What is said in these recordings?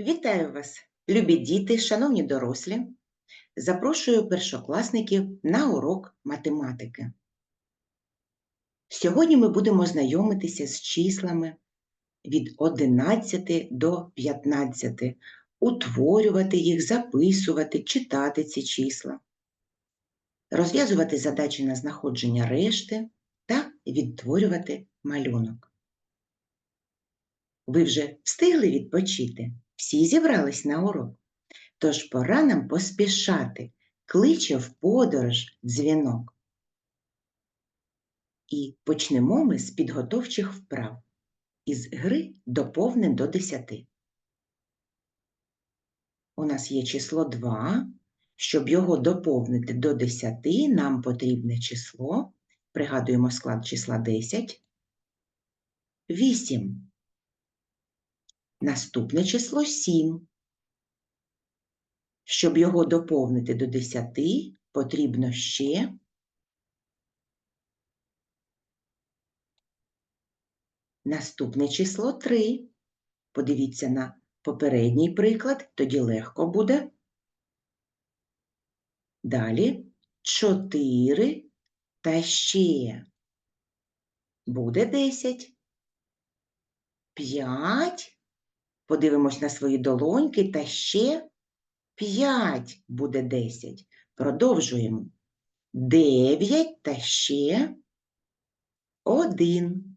Вітаю вас, любі діти, шановні дорослі. Запрошую першокласників на урок математики. Сьогодні ми будемо знайомитися з числами від 11 до 15, утворювати їх, записувати, читати ці числа, розв'язувати задачі на знаходження решти та відтворювати малюнок. Ви вже встигли відпочити? Всі зібрались на урок. Тож пора нам поспішати, кличе в подорож дзвінок. І почнемо ми з підготовчих вправ. Із гри доповнен до 10. У нас є число 2. Щоб його доповнити до 10, нам потрібне число. Пригадуємо склад числа 10. 8. Наступне число 7. Щоб його доповнити до 10, потрібно ще наступне число 3. Подивіться на попередній приклад, тоді легко буде. Далі 4 та ще буде 10. 5 Подивимось на свої долоньки та ще 5 буде 10. Продовжуємо. 9 та ще 1.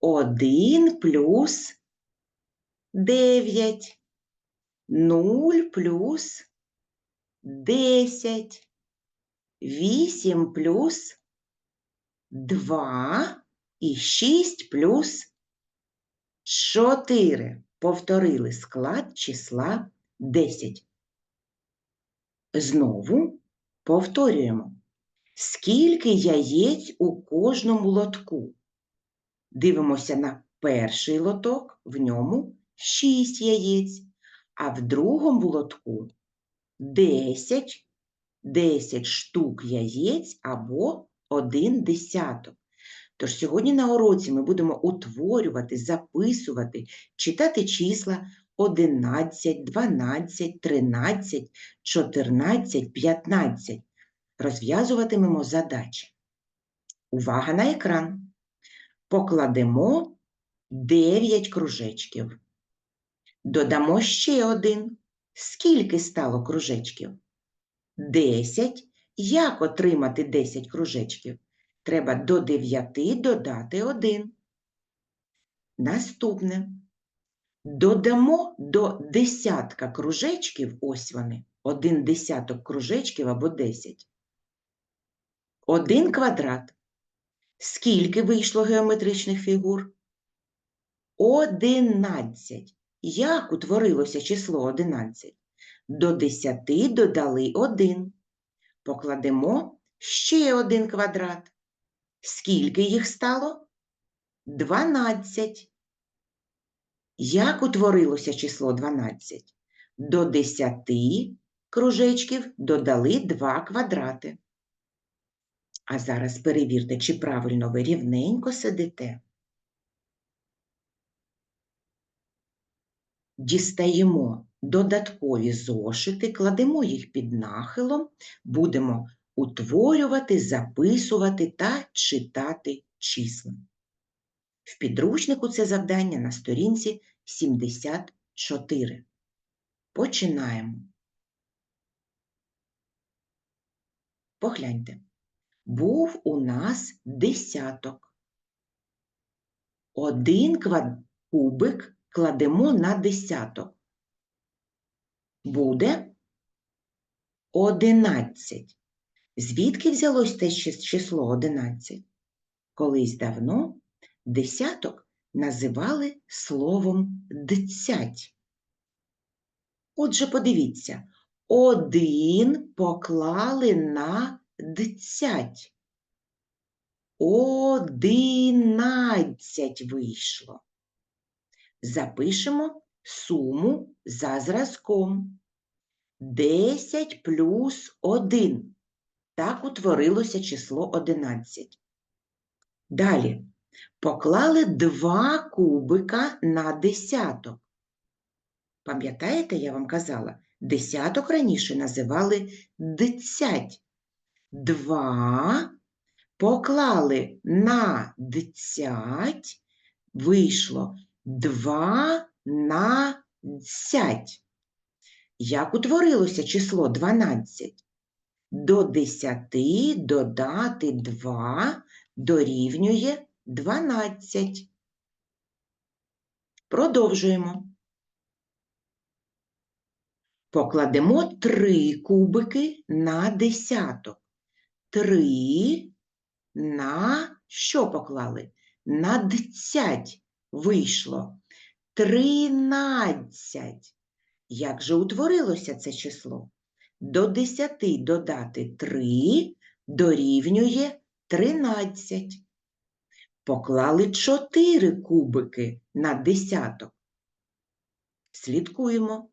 1 плюс 9. 0 плюс 10. 8 плюс 2 і 6 плюс 4 повторили склад числа 10. Знову повторюємо. Скільки яєць у кожному лотку? Дивимося на перший лоток, в ньому 6 яєць, а в другому лотку 10, 10 штук яєць або 1 десяток. Тож сьогодні на уроці ми будемо утворювати, записувати, читати числа 11, 12, 13, 14, 15. Розв'язуватимемо задачі. Увага на екран. Покладемо 9 кружечків. Додамо ще один. Скільки стало кружечків? 10. Як отримати 10 кружечків? Треба до 9 додати 1. Наступне. Додамо до десятка кружечків, ось вони, один десяток кружечків або 10. Один квадрат. Скільки вийшло геометричних фігур? 11. Як утворилося число 11? До 10 додали 1. Покладемо ще один квадрат. Скільки їх стало? 12. Як утворилося число 12? До 10 кружечків додали 2 квадрати. А зараз перевірте, чи правильно ви рівненько сидите. Дістаємо додаткові зошити, кладемо їх під нахилом, будемо утворювати, записувати та читати числа. В підручнику це завдання на сторінці 74. Починаємо. Погляньте. Був у нас десяток. Один кубик кладемо на десяток. Буде одинадцять. Звідки взялось те число 11? Колись давно десяток називали словом дцять. Отже, подивіться, один поклали на дцять. Одинадцять вийшло. Запишемо суму за зразком. 10 плюс 1. Так утворилося число 11. Далі поклали два кубика на десяток. Пам'ятаєте, я вам казала, десяток раніше називали дцять. Два поклали на дцять, вийшло два на десять. Як утворилося число 12? До 10 додати 2 дорівнює 12. Продовжуємо. Покладемо 3 кубики на десяток. 3 на що поклали? На дцять вийшло. 13. Як же утворилося це число? До 10 додати 3 дорівнює 13. Поклали 4 кубики на десяток. Слідкуємо.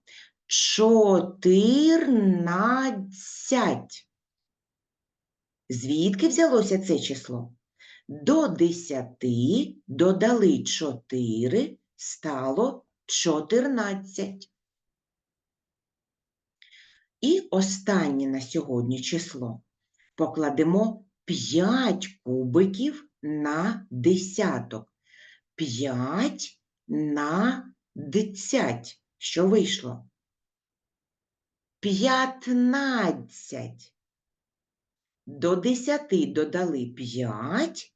14. Звідки взялося це число? До 10 додали 4, стало 14. І останнє на сьогодні число. Покладемо 5 кубиків на десяток. 5 на десять. Що вийшло? 15. До 10 додали 5,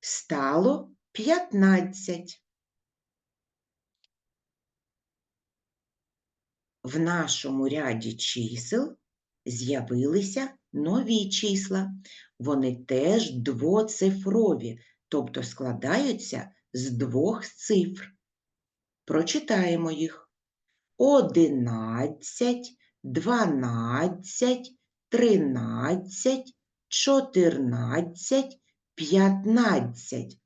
стало 15. В нашому ряді чисел з'явилися нові числа. Вони теж двоцифрові, тобто складаються з двох цифр. Прочитаємо їх. 11, 12, 13, 14, 15.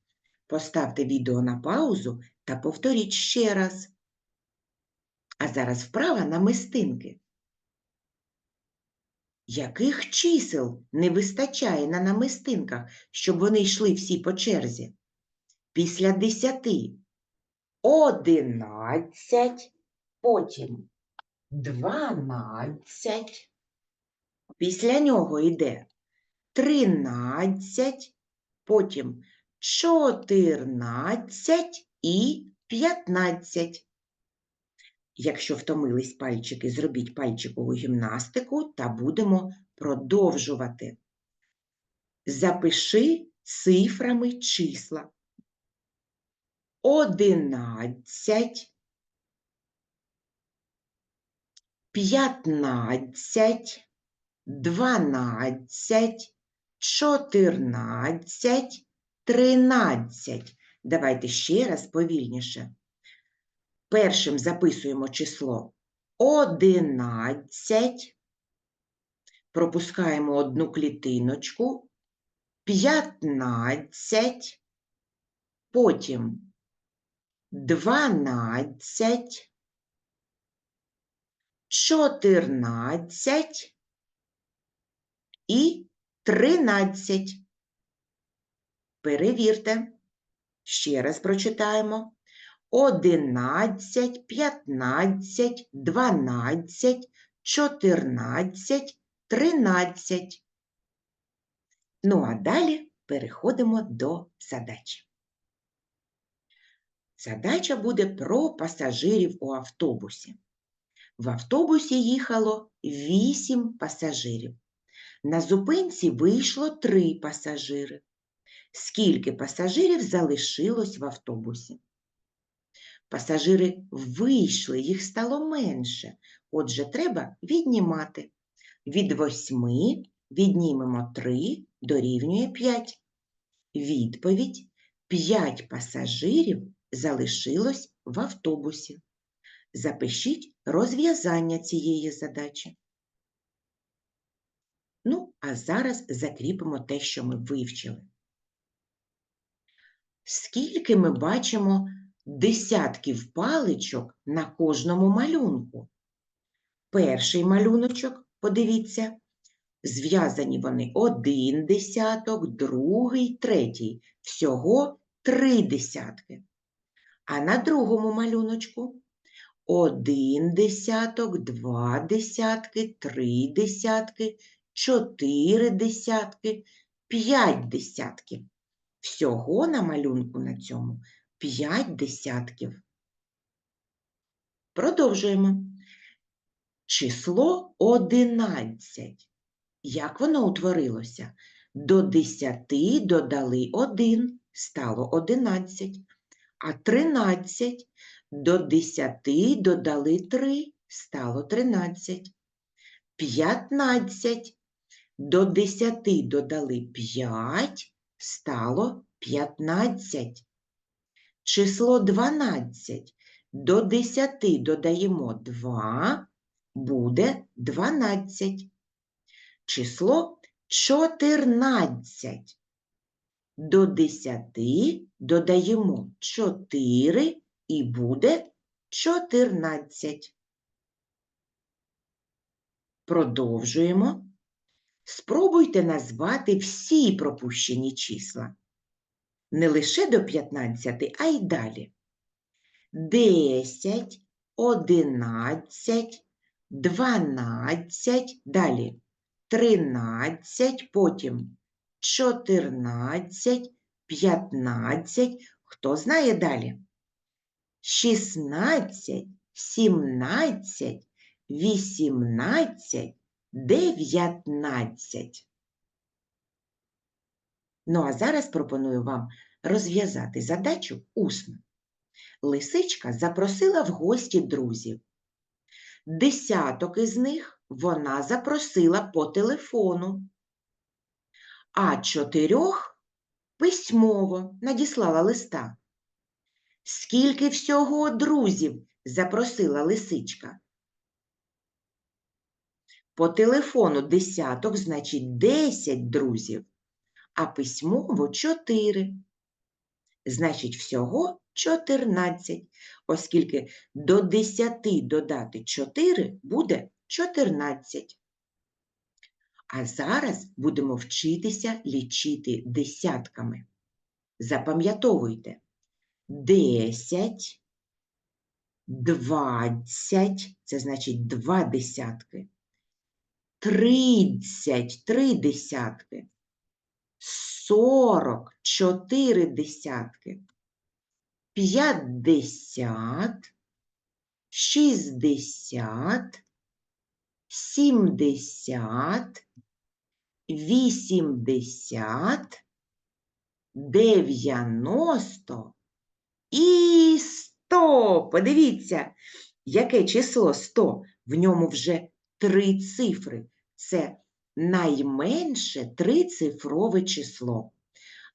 Поставте відео на паузу та повторіть ще раз. А зараз вправа на мистинки. Яких чисел не вистачає на намистинках, щоб вони йшли всі по черзі? Після десяти. Одинадцять, потім дванадцять. Після нього йде тринадцять, потім чотирнадцять і п'ятнадцять. Якщо втомились пальчики, зробіть пальчикову гімнастику та будемо продовжувати. Запиши цифрами числа. Одинадцять, п'ятнадцять, дванадцять, чотирнадцять, тринадцять. Давайте ще раз повільніше. Першим записуємо число 11, пропускаємо одну клітиночку, 15, потім 12, 14 і 13. Перевірте. Ще раз прочитаємо. 11, 15, 12, 14, 13. Ну, а далі переходимо до задач. Задача буде про пасажирів у автобусі. В автобусі їхало 8 пасажирів. На зупинці вийшло 3 пасажири. Скільки пасажирів залишилось в автобусі? Пасажири вийшли, їх стало менше. Отже, треба віднімати. Від восьми віднімемо 3 дорівнює 5. Відповідь 5 пасажирів залишилось в автобусі. Запишіть розв'язання цієї задачі. Ну, а зараз закріпимо те, що ми вивчили. Скільки ми бачимо десятків паличок на кожному малюнку. Перший малюночок, подивіться, зв'язані вони один десяток, другий, третій. Всього три десятки. А на другому малюночку один десяток, два десятки, три десятки, чотири десятки, п'ять десятків. Всього на малюнку на цьому п'ять десятків. Продовжуємо. Число одинадцять. Як воно утворилося? До десяти додали один, стало одинадцять. А тринадцять до десяти додали три, стало тринадцять. П'ятнадцять до десяти додали п'ять, стало п'ятнадцять. Число дванадцять до десяти додаємо два, буде дванадцять. Число чотирнадцять. До десяти додаємо чотири і буде чотирнадцять. Продовжуємо. Спробуйте назвати всі пропущені числа. Не лише до 15, а й далі. 10, 11, 12, далі 13, потім 14, 15. Хто знає далі? 16, 17, 18, 19. Ну, а зараз пропоную вам розв'язати задачу усно. Лисичка запросила в гості друзів. Десяток із них вона запросила по телефону, а чотирьох письмово надіслала листа. Скільки всього друзів запросила лисичка? По телефону десяток, значить, десять друзів, а письмово чотири. Значить, всього 14, оскільки до 10 додати 4 буде 14. А зараз будемо вчитися лічити десятками. Запам'ятовуйте 10, 20, це значить 2 десятки, 30, 3 десятки, 40, 4 десятки, 50, 60, 70, 80, 90 і 100. Подивіться, яке число 100? В ньому вже три цифри. Це найменше трицифрове число,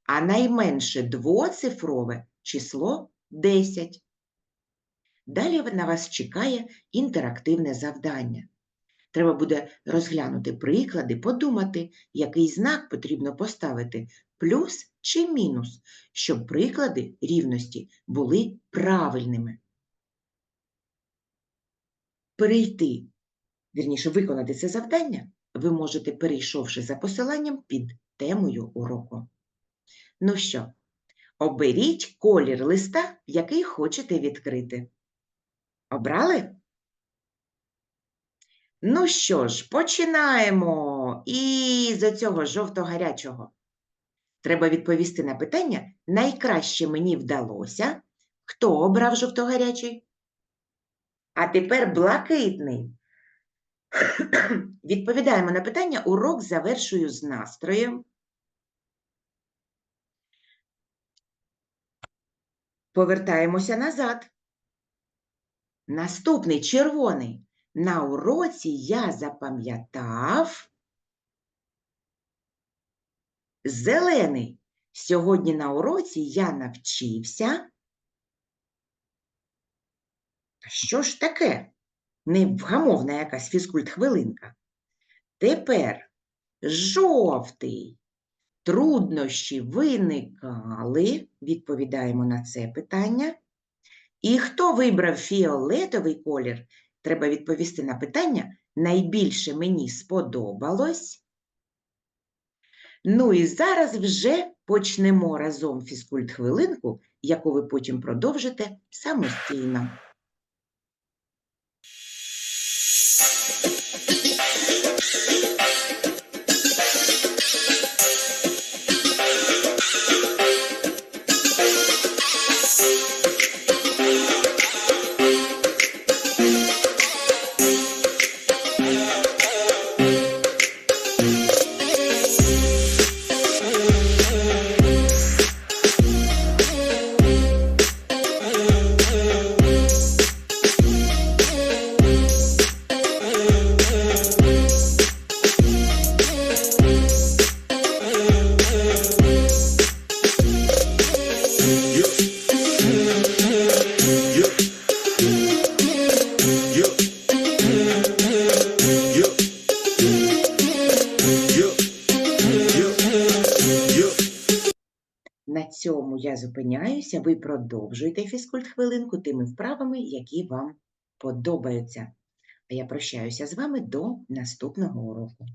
а найменше двоцифрове число 10. Далі на вас чекає інтерактивне завдання. Треба буде розглянути приклади, подумати, який знак потрібно поставити плюс чи мінус, щоб приклади рівності були правильними. Перейти, вірніше, виконати це завдання ви можете, перейшовши за посиланням під темою уроку. Ну що, оберіть колір листа, який хочете відкрити. Обрали? Ну що ж, починаємо із оцього жовто-гарячого. Треба відповісти на питання найкраще мені вдалося. Хто обрав жовто-гарячий? А тепер блакитний. Відповідаємо на питання, урок завершую з настроєм. Повертаємося назад. Наступний червоний. На уроці я запам'ятав зелений. Сьогодні на уроці я навчився. Що ж таке? Невгамовна якась фізкульт-хвилинка. Тепер жовтий. Труднощі виникали, відповідаємо на це питання. І хто вибрав фіолетовий колір, треба відповісти на питання найбільше мені сподобалось. Ну і зараз вже почнемо разом фізкульт-хвилинку, яку ви потім продовжите самостійно. Зупиняюся, ви продовжуєте фізкульт-хвилинку тими вправами, які вам подобаються. А я прощаюся з вами до наступного уроку.